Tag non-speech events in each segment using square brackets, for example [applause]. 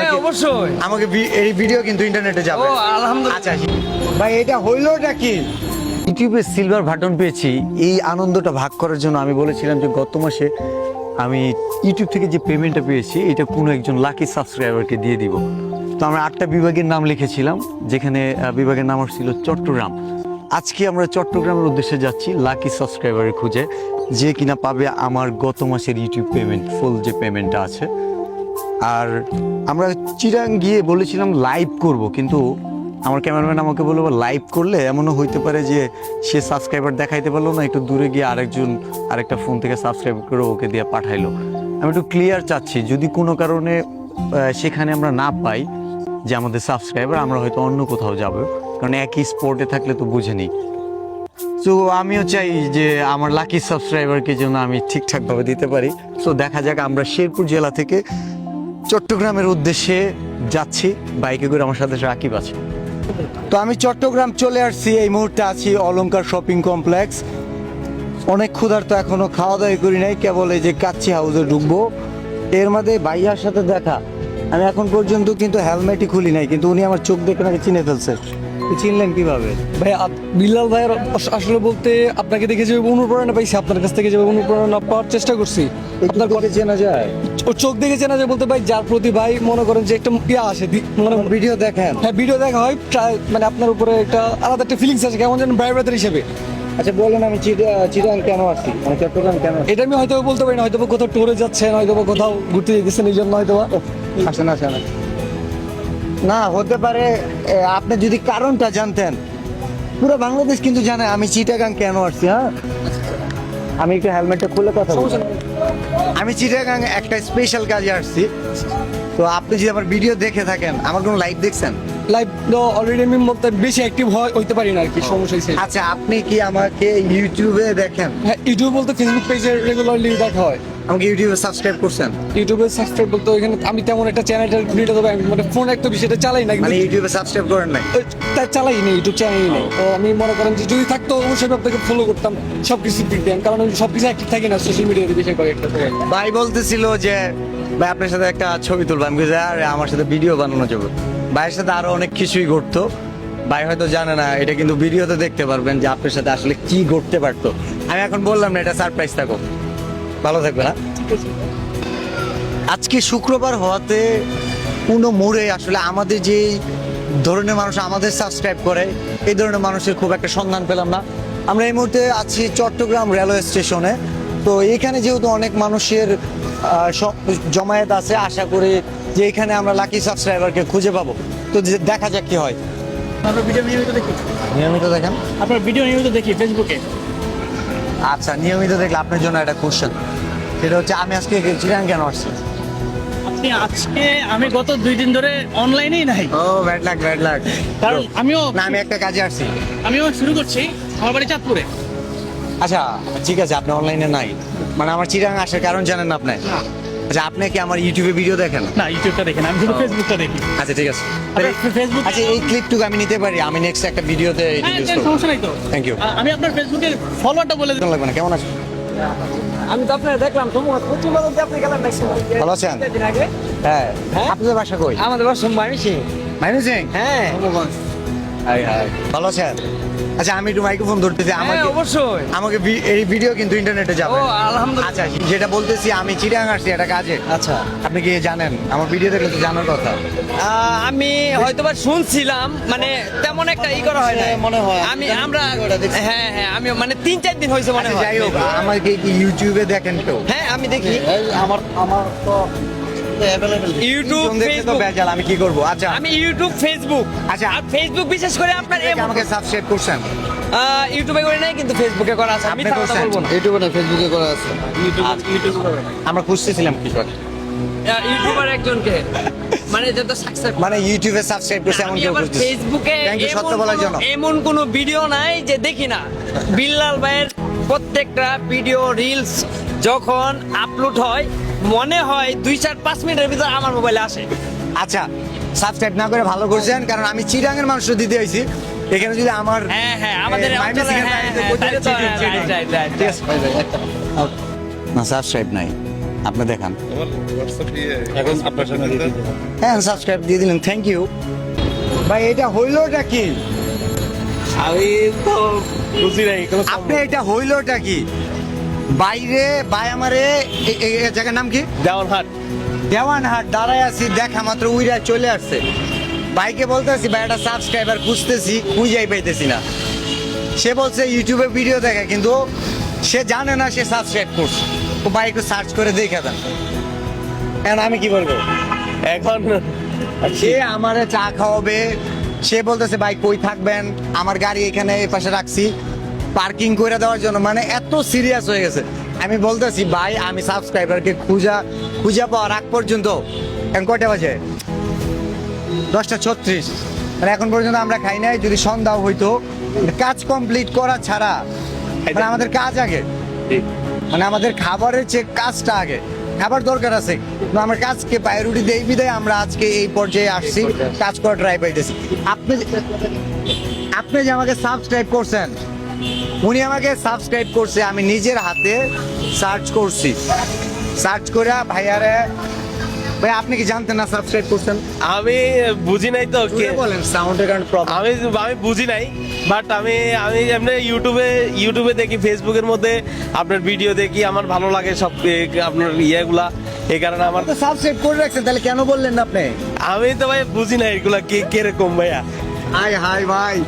আমাকে অবশ্যই। আমাকে ভি- এই ভিডিও কিন্তু ইন্টারনেটে যাবে। ও, আলহামদুলিল্লাহ। আচ্ছা ভাই এটা হইলোটা কি ইউটিউবে সিলভার বাটন পেয়েছি। এই আনন্দটা ভাগ করার জন্য আমি বলেছিলাম যে গত মাসে আমি ইউটিউব থেকে যে পেমেন্টটা পেয়েছি এটা কোনো একজন লাকি সাবস্ক্রাইবারকে দিয়ে দিব। তো আমরা আটটা বিভাগের নাম লিখেছিলাম যেখানে বিভাগের নাম ছিল চট্টগ্রাম। আজকে আমরা চট্টগ্রামের উদ্দেশ্যে যাচ্ছি লাকি সাবস্ক্রাইবারের খুঁজে যে কিনা পাবে আমার গত মাসের ইউটিউব পেমেন্ট ফুল যে পেমেন্টটা আছে। আর আমরা চিরাং গিয়ে বলেছিলাম লাইভ করব, কিন্তু আমার ক্যামেরাম্যান আমাকে বলল লাইভ করলে এমনও হইতে পারে যে সে সাবস্ক্রাইবার দেখাইতে পারল না, একটু দূরে গিয়ে আরেকজন, আরেকটা ফোন থেকে সাবস্ক্রাইব করে ওকে দিয়ে পাঠাইলো। আমি একটু ক্লিয়ার চাচ্ছি, যদি কোনো কারণে সেখানে আমরা না পাই যে আমাদের সাবস্ক্রাইবার আমরা হয়তো অন্য কোথাও যাব, কারণ একই স্পোর্টে থাকলে তো বুঝে নিই। তো আমিও চাই যে আমার লাকি সাবস্ক্রাইবারকে যেন আমি ঠিকঠাকভাবে দিতে পারি। তো দেখা যাক, আমরা শেরপুর জেলা থেকে চট্টগ্রামের উদ্দেশ্যে যাচ্ছি। বাইকে করে আমার সাথে রাকিব আছে। তো আমি চট্টগ্রাম চলে আসছি। এই মুহূর্তে আছি অলংকার শপিং কমপ্লেক্স। অনেক ক্ষুধার্ত এখনও খাওয়া দাওয়া করি নাই। কেবল এই যে কাচ্চি হাউসে ঢুকবো। এর মধ্যে ভাইয়ার সাথে দেখা। আমি এখন পর্যন্ত কিন্তু হেলমেটই খুলি নাই কিন্তু উনি আমার চোখ দেখে নাকি চিনে ফেলছে। চিনলেন কীভাবে? ভাই বিল্লাল ভাইয়ের আসলে বলতে আপনাকে দেখে যে অনুপ্রেরণা পাইছি আপনার কাছ থেকে যে অনুপ্রেরণা পাওয়ার চেষ্টা করছি আপনার কথা চেনা যায়। ও চোখ দেখে চেনা যায় বলতে ভাই যার প্রতি ভাই মনে করেন যে একটা ইয়া আসে মানে ভিডিও দেখেন। হ্যাঁ ভিডিও দেখা হয় মানে আপনার উপরে একটা আলাদা একটা ফিলিংস আছে কেমন যেন ভাই ব্রাদার হিসেবে। আচ্ছা বলেন আমি চিটা- কেন আসছি? মানে চট্টগ্রাম কেন এটা আমি হয়তো বলতে পারি না হয়তো কোথাও ট্যুরে যাচ্ছেন হয়তো কোথাও ঘুরতে যেতেছেন এই জন্য হয়তো আসেন আসেন। না হতে পারে আপনি যদি কারণটা জানতেন। পুরো বাংলাদেশ কিন্তু জানে আমি চিটাগাং কেন আসছি হ্যাঁ? আমি একটু হেলমেটটা খুলে কথা বলছি। আমি চিটাগাং একটা স্পেশাল কাজে আসছি। তো আপনি যদি আমার ভিডিও দেখে থাকেন আমার কোনো লাইভ দেখছেন? লাইভ অলরেডি আমি বলতে বেশি অ্যাক্টিভ হয় হইতে পারি না আর কি সমস্যা হয়েছে আচ্ছা আপনি কি আমাকে ইউটিউবে দেখেন? হ্যাঁ ইউটিউব বলতে ফেসবুক পেজে রেগুলারলি দেখা হয়। আমাকে ইউটিউবে সাবস্ক্রাইব করছেন? ইউটিউবে সাবস্ক্রাইব বলতে ওইখানে আমি তেমন একটা চ্যানেলটা ভিডিও দেবো আমি মানে ফোন একটা বিষয়টা চালাই না মানে ইউটিউবে সাবস্ক্রাইব করেন নাই? তা চালাই নেই ইউটিউব চ্যানেলই নেই। তো আমি মনে করেন যে যদি থাকতো অবশ্যই আপনাকে ফলো করতাম সব কিছু দিতাম। কারণ আমি সব কিছু অ্যাক্টিভ থাকি না সোশ্যাল মিডিয়াতে বেশি করে একটা। ভাই বলতেছিল যে ভাই আপনার সাথে একটা ছবি তুলবো। আমি বলছি, আরে আমার সাথে ভিডিও বানানো যাবে ভাইয়ের সাথে আরও অনেক কিছুই ঘটতো। ভাই হয়তো জানে না এটা কিন্তু ভিডিওতে দেখতে পারবেন যে আপনার সাথে আসলে কি ঘটতে পারতো। আমি এখন বললাম না এটা সারপ্রাইজ থাকো ভালো থাকবে না আজকে শুক্রবার হওয়াতে কোনো মোড়ে আসলে আমাদের যে ধরনের মানুষ আমাদের সাবস্ক্রাইব করে এই ধরনের মানুষের খুব একটা সন্ধান পেলাম না। আমরা এই মুহূর্তে আছি চট্টগ্রাম রেলওয়ে স্টেশনে। তো এখানে যেহেতু অনেক মানুষের জমায়েত আছে আশা করি যে এখানে আমরা লাকি সাবস্ক্রাইবারকে খুঁজে পাবো। তো দেখা যাক কি হয়। আপনার ভিডিও নিয়মিত দেখি। নিয়মিত দেখেন। আপনার ভিডিও নিয়মিত দেখি ফেসবুকে আচ্ছা নিয়মিত দেখলে আপনার জন্য একটা কোশ্চেন সেটা হচ্ছে আমি আজকে চিরাং কেন আসছি? আপনি আজকে আমি গত দুই দিন ধরে অনলাইনেই নাই। ও ব্যাড লাক ব্যাড লাক কারণ আমিও না আমি একটা কাজে আসছি। আমিও শুরু করছি আমার বাড়ি চাঁদপুরে। আচ্ছা ঠিক আছে আপনি অনলাইনে নাই। মানে আমার চিরাং আসার কারণ জানেন আপনি? আচ্ছা আপনি কি আমার ইউটিউবে ভিডিও দেখেন? না ইউটিউবটা দেখেন আমি শুধু ফেসবুকটা দেখি। আচ্ছা ঠিক আছে। ফেসবুক আচ্ছা এই ক্লিপটুকু আমি নিতে পারি আমি নেক্সট একটা ভিডিওতে হ্যাঁ ইউজ হ্যাঁ, করব। সমস্যা নাই তো। You. আ- আমি আপনার ফেসবুকের ফলোয়ারটা বলে দিই লাগবে না? কেমন আছেন আমি তো আপনার দেখলাম তোমার প্রচুর দিয়ে আপনি গেলেন ভালো আছেন? হ্যাঁ। হ্যাঁ? আপনাদের বাসা কই? আমাদের বাসা মাইমিসি। মাইনু সিং হ্যাঁ। হাই হাই ভালো আছেন? আচ্ছা আমি একটু মাইক্রোফোন ধরতেছি হ্যাঁ আমাকে অবশ্যই। আমাকে এই ভিডিও কিন্তু ইন্টারনেটে যাবে। ও, আলহামদুলিল্লাহ। আচ্ছা যেটা বলতেছি আমি চিরাং আসছি এটা কাজে। আচ্ছা। আপনি কি জানেন? আমার ভিডিও দেখলে তো জানার কথা। আমি হয়তোবা শুনছিলাম মানে তেমন একটা ই করা হয় না মনে হয়। আমি আমরা হ্যাঁ হ্যাঁ আমি মানে তিন চার দিন হয়েছে মনে আচ্ছা, হয়। যাই হোক আমাকে ইউটিউবে দেখেন কেউ হ্যাঁ আমি দেখি। আমার আমার তো ইউটিউব ফেসবুক আমি কি করব? আচ্ছা। আমি ইউটিউব ফেসবুক আচ্ছা। আর ফেসবুক বিশেষ করে আপনার আমাকে সাবস্ক্রাইব করছেন? ইউটিউবে করে নাই কিন্তু ফেসবুকে করা আছে। আমি কথা বলব না। ইউটিউবে না ফেসবুকে করা আছে। আমরা খুঁজতেছিলাম। ইউটিউবার একজনকে। মানে যত সাকসেস মানে ইউটিউবে সাবস্ক্রাইব করছে এমন কেউ ফেসবুকে সত্য বলার জন্য। এমন কোনো ভিডিও নাই যে দেখি না। বিল্লাল ভাইয়ের প্রত্যেকটা ভিডিও রিলস যখন আপলোড হয় মনে হয় দুই চার পাঁচ মিনিটের ভিতর আমার মোবাইলে আসে। আচ্ছা সাবস্ক্রাইব না করে ভালো করছেন কারণ আমি চিরাঙের মানুষ দিতে হয়েছি এখানে যদি আমার হ্যাঁ হ্যাঁ আমাদের হ্যাঁ, হ্যাঁ, হ্যাঁ? না সাবস্ক্রাইব নাই। আপনি দেখান। এখন আপনার সাথে হ্যাঁ সাবস্ক্রাইব দিয়ে দিলেন থ্যাংক ইউ ভাই এটা হইলোটা কি? আমি তো বুঝি নাই কোনো আপনি এটা হইলোটা কি? বাইরে বাই আমারে এ- এ- এ জায়গার নাম কি? দেওয়ান হাট দেওয়ানহাট দাঁড়ায় আছি দেখা মাত্র উইরা চলে আসছে। বাইকে বলতেছি ভাই একটা সাবস্ক্রাইবার খুঁজতেছি খুঁজেই পাইতেছি না। সে বলছে ইউটিউবে ভিডিও দেখে কিন্তু সে জানে না সে সাবস্ক্রাইব করছে। তো ভাই একটু সার্চ করে দেখে দেন। এখন আমি কি বলব? এখন সে আমারে চা খাওয়াবে সে বলতেছে ভাই কই থাকবেন? আমার গাড়ি এখানে এই পাশে রাখছি। পার্কিং করে দেওয়ার জন্য মানে এত সিরিয়াস হয়ে গেছে। আমি বলতেছি ভাই আমি সাবস্ক্রাইবারকে খুঁজা খুঁজা পাওয়ার আগ পর্যন্ত এখন কয়টা বাজে? দশটা ছত্রিশ। মানে এখন পর্যন্ত আমরা খাই নাই যদি সন্ধ্যা হইতো। কাজ কমপ্লিট করা ছাড়া মানে আমাদের কাজ আগে। মানে আমাদের খাবারের চেয়ে কাজটা আগে খাবার দরকার আছে। কিন্তু আমার কাজকে প্রায়োরিটি দেই বিদায় আমরা আজকে এই পর্যায়ে আসছি কাজ করা ট্রাই পাইতেছি। আপনি আপনি যে আমাকে সাবস্ক্রাইব করছেন উনি আমাকে সাবস্ক্রাইব করছে আমি নিজের হাতে সার্চ করছি। সার্চ করে ভাইয়ারে ভাই আপনি কি জানতেন না সাবস্ক্রাইব করছেন? আমি বুঝি নাই তো কে- বলেন সাউন্ডের কারণে প্রবলেম আমি আমি বুঝি নাই বাট আমি আমি এমনি ইউটিউবে ইউটিউবে দেখি ফেসবুকের মধ্যে আপনার ভিডিও দেখি আমার ভালো লাগে সব আপনার ইয়েগুলা। এই কারণে আমার তো সাবস্ক্রাইব করে রাখছেন তাহলে কেন বললেন না আপনি? আমি তো ভাই বুঝি না এগুলা কে কীরকম ভাইয়া। হাই হাই ভাই।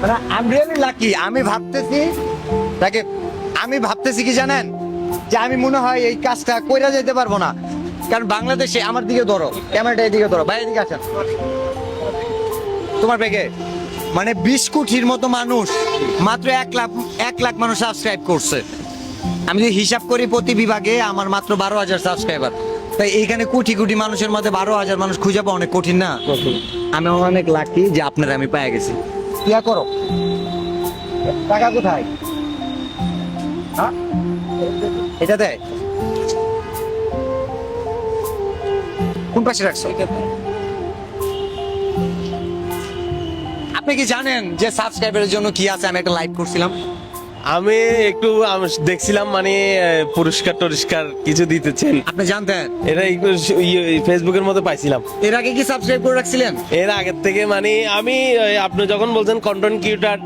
মানে আমি রিয়েলি লাকি আমি ভাবতেছি তাকে আমি ভাবতেছি কি জানেন? যে আমি মনে হয় এই কাজটা কইরা যেতে পারব না। কারণ বাংলাদেশে আমার দিকে ধরো ক্যামেরাটা এদিকে ধরো ভাই এদিকে আসেন। তোমার ব্যাগে মানে বিশ কোটির মতো মানুষ মাত্র এক লাখ এক লাখ মানুষ সাবস্ক্রাইব করছে। আমি যদি হিসাব করি প্রতি বিভাগে আমার মাত্র বারো হাজার সাবস্ক্রাইবার তাই এইখানে কোটি কোটি মানুষের মধ্যে বারো হাজার মানুষ খুঁজে পাওয়া অনেক কঠিন না? আমি অনেক লাকি যে আপনারা আমি পেয়ে গেছি। ইয়া করো? টাকা কোথায়? হ্যাঁ? এটা দেয় কোন পাশে রাখছো? আপনি কি জানেন যে সাবস্ক্রাইবারের জন্য কি আছে? আমি একটা লাইভ করছিলাম। আমি একটু দেখছিলাম মানে পুরস্কার টুরস্কার কিছু দিতেছেন। আপনি জানতেন? এটা একটু ইয়ে, ফেসবুকের মধ্যে পাইছিলাম। এর আগে কি সাবস্ক্রাইব করে রাখছিলেন? এর আগের থেকে মানে আমি আপনি যখন বলছেন কন্টেন্ট ক্রিয়েটার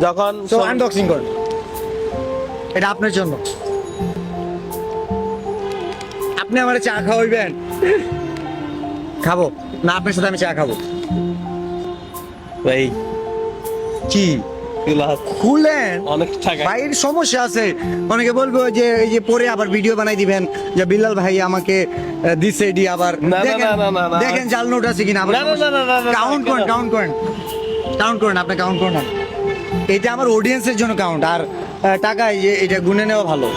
যখন আনবক্সিং করুন। এটা আপনার জন্য। আপনি আমার চা খাওয়াইবেন। খাব। না আপনার সাথে আমি চা খাব। ভাই। কি? খুলেন অনেক টাকা ভাইয়ের সমস্যা আছে অনেকে বলব যে এই যে পরে আবার ভিডিও বানাই দিবেন যে বিল্লাল ভাই আমাকে দিছে এডি আবার দেখেন। দেখেন জাল নোট আছে কিনা না, না, না, না, না, না, কাউন্ট করেন? কাউন্ট করেন কাউন্ট করেন আপনি কাউন্ট করেন এটা আমার অডিয়েন্সের জন্য কাউন্ট আর টাকা এটা গুনে নেওয়া ভালো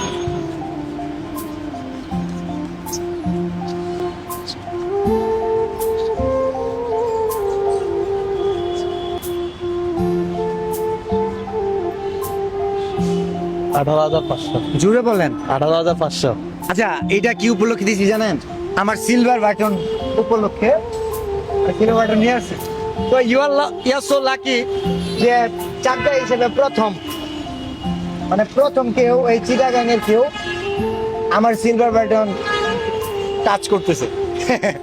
আঠারো হাজার পাঁচশো। জুড়ে বলেন। আঠারো হাজার পাঁচশো। আচ্ছা এটা কি উপলক্ষে দিয়েছি জানেন? আমার সিলভার বাটন উপলক্ষে সিলভার বাটন নিয়ে আসছে। তো you are you so lucky যে চাকদা হিসেবে প্রথম মানে প্রথম কেউ এই চিটাগাং এর কেউ আমার সিলভার বাটন টাচ করতেছে।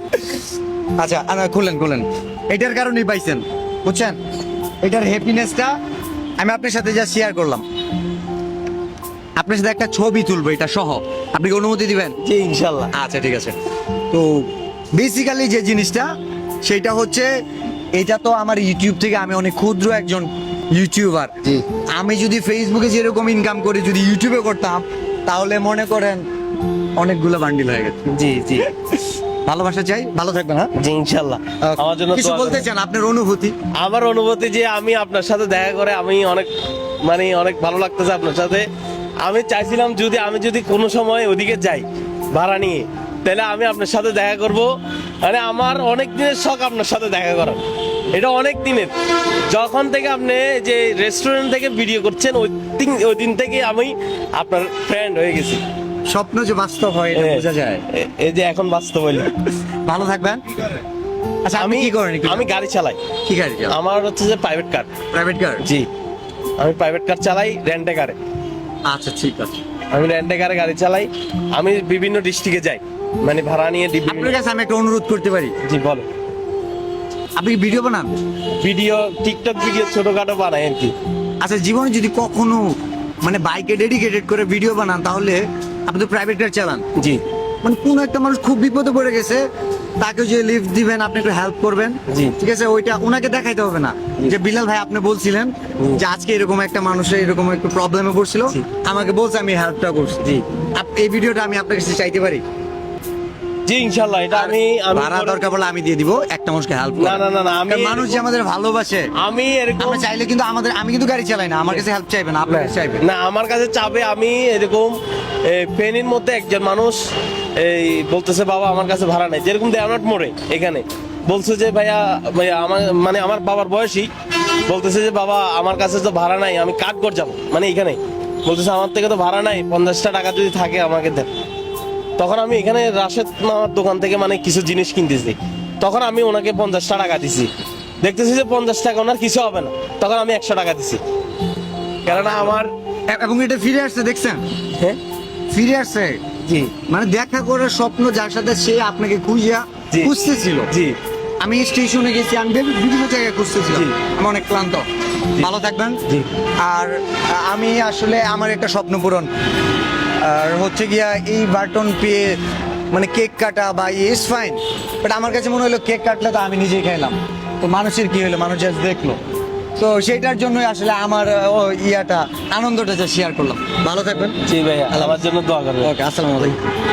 [laughs] আচ্ছা আনা খুলেন খুলেন। এটার কারণেই পাইছেন বুঝছেন? এটার হ্যাপিনেসটা আমি আপনার সাথে যা শেয়ার করলাম। আপনার সাথে একটা ছবি তুলবো এটা সহ। আপনি কি অনুমতি দিবেন? জি ইনশাল্লাহ। আচ্ছা ঠিক আছে। তো বেসিক্যালি যে জিনিসটা সেটা হচ্ছে এটা তো আমার ইউটিউব থেকে আমি অনেক ক্ষুদ্র একজন ইউটিউবার আমি যদি ফেসবুকে যেরকম ইনকাম করি যদি ইউটিউবে করতাম তাহলে মনে করেন অনেকগুলো বান্ডিল হয়ে গেছে। জি জি। ভালোবাসা চাই ভালো থাকবেন হ্যাঁ? জি ইনশাল্লাহ। আমার জন্য কিছু বলতে চান আপনার অনুভূতি? আমার অনুভূতি যে আমি আপনার সাথে দেখা করে আমি অনেক মানে অনেক ভালো লাগতেছে আপনার সাথে। আমি চাইছিলাম যদি আমি যদি কোনো সময় ওদিকে যাই ভাড়া নিয়ে তাহলে আমি আপনার সাথে দেখা করব। মানে আমার অনেক দিনের শখ আপনার সাথে দেখা করার। এটা অনেক দিনের। যখন থেকে আপনি যে রেস্টুরেন্ট থেকে ভিডিও করছেন ওই দিন ওই দিন থেকে আমি আপনার ফ্রেন্ড হয়ে গেছি। স্বপ্ন যে বাস্তব হয় এটা বোঝা যায়। এই যে এখন বাস্তব হইল। ভালো থাকবেন। আচ্ছা আমি আমি কি করেন আমি গাড়ি চালাই। কি গাড়ি আমার হচ্ছে যে প্রাইভেট কার প্রাইভেট কার জি। আমি প্রাইভেট কার চালাই রেন্টে কারে আচ্ছা ঠিক আছে। আমি রেন্টে কারে গাড়ি চালাই। আমি বিভিন্ন ডিস্ট্রিক্টে যাই। মানে ভাড়া নিয়ে আপনার কাছে আমি একটা অনুরোধ করতে পারি। জি বলো। আপনি কি ভিডিও বানান? ভিডিও টিকটক ভিডিও ছোটখাটো বানাই আর কি। আচ্ছা জীবনে যদি কখনো মানে বাইকে ডেডিকেটেড করে ভিডিও বানান তাহলে আপনি তো প্রাইভেট কার চালান। জি। মানে কোনো একটা মানুষ খুব বিপদে পড়ে গেছে তাকে যে লিফট দিবেন আপনি একটু হেল্প করবেন। ঠিক আছে? ওইটা ওনাকে দেখাইতে হবে না। যে বিলাল ভাই আপনি বলছিলেন যে আজকে এরকম একটা মানুষের এরকম একটু প্রবলেমে পড়ছিল। আমাকে বলছে আমি হেল্পটা করছি। জি। এই ভিডিওটা আমি আপনার কাছে চাইতে পারি? জি ইনশাল্লাহ। এটা আমি আমি ভাড়া দরকার পড়লে আমি দিয়ে দিব একটা মানুষকে হেল্প না, না, না, না, আমি- মানুষ যে আমাদের ভালোবাসে। আমি এরকম আমরা চাইলে কিন্তু আমাদের আমি কিন্তু গাড়ি চালাই না আমার কাছে হেল্প চাইবেন আপনার কাছে চাইবেন না আমার কাছে চাবে আমি এরকম ফেনীর মধ্যে একজন মানুষ এই বলতেছে বাবা আমার কাছে ভাড়া নেই। যেরকম দেওয়ানাট মোড়ে এখানে। বলছে যে ভাইয়া ভাইয়া আমার মানে আমার বাবার বয়সী। বলতেছে যে বাবা আমার কাছে তো ভাড়া নাই আমি কাঠ কর যাব। মানে এখানে? বলতেছে আমার থেকে তো ভাড়া নাই পঞ্চাশটা টাকা যদি থাকে আমাকে দেন। তখন আমি এখানে রাশেদ মামার দোকান থেকে মানে কিছু জিনিস কিনতেছি। তখন আমি ওনাকে পঞ্চাশটা টাকা দিছি। দেখতেছি যে পঞ্চাশ টাকা ওনার কিছু হবে না। তখন আমি একশো টাকা দিছি। কেননা আমার এবং এটা ফিরে আসছে দেখছেন? হ্যাঁ? ফিরে আসছে। জি। মানে দেখা করার স্বপ্ন যার সাথে সে আপনাকে খুঁজিয়া। খুঁজতেছিল। জি। আমি স্টেশনে গেছি আমি বিভিন্ন- জায়গায় খুঁজতেছিলাম। জি। আমি অনেক ক্লান্ত। ভালো থাকবেন। জি। আর আমি আসলে আমার একটা স্বপ্ন পূরণ। আর হচ্ছে গিয়া এই বাটন পেয়ে মানে কেক কাটা বা ইস ফাইন বাট আমার কাছে মনে হলো কেক কাটলে তো আমি নিজেই খাইলাম তো মানুষের কি হলো? মানুষ জাস্ট দেখল। তো সেইটার জন্যই আসলে আমার ও ইয়াটা আনন্দটা শেয়ার করলাম। ভালো থাকবেন। জি ভাইয়া আমার জন্য দোয়া করবেন। ওকে আসসালামু আলাইকুম।